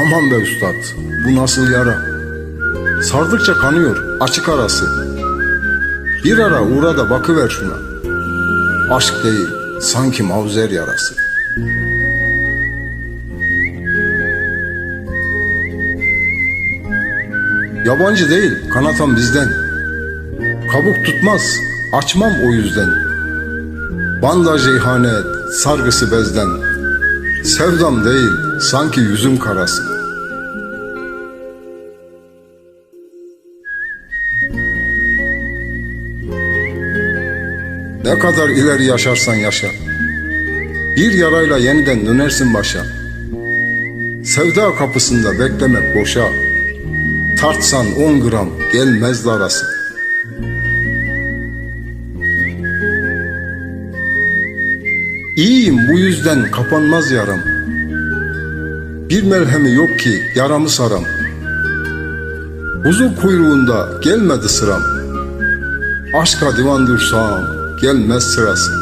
Aman be üstad, bu nasıl yara? Sardıkça kanıyor, açık arası. Bir ara uğra da bakıver şuna. Aşk değil, sanki mavzer yarası. Yabancı değil, kanatan bizden. Kabuk tutmaz, açmam o yüzden. Bandaj ihanet, sargısı bezden. Sevdam değil, sanki yüzüm karası. Ne kadar ileri yaşarsan yaşa. Bir yarayla yeniden dönersin başa. Sevda kapısında beklemek boşa. Tartsan on gram gelmez darası. İyiyim bu yüzden kapanmaz yaram. Bir merhemi yok ki yaramı saram. Huzur kuyruğunda gelmedi sıram. Aşka divan dursam gelmez sırası.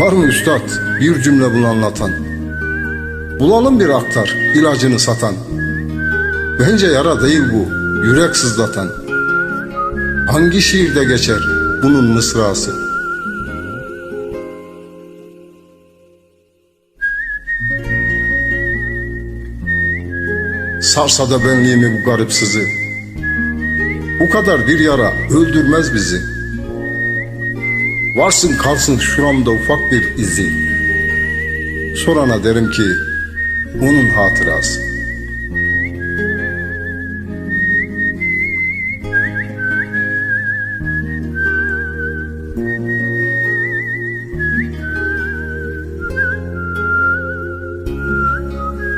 Var mı üstad bir cümle bunu anlatan? Bulalım bir aktar ilacını satan. Bence yara değil bu yürek sızlatan. Hangi şiirde geçer bunun mısrası? Sarsa da benliğimi bu garip sızı. Bu kadar bir yara öldürmez bizi. Varsın kalsın şuramda ufak bir izi. Sorana derim ki onun hatırası.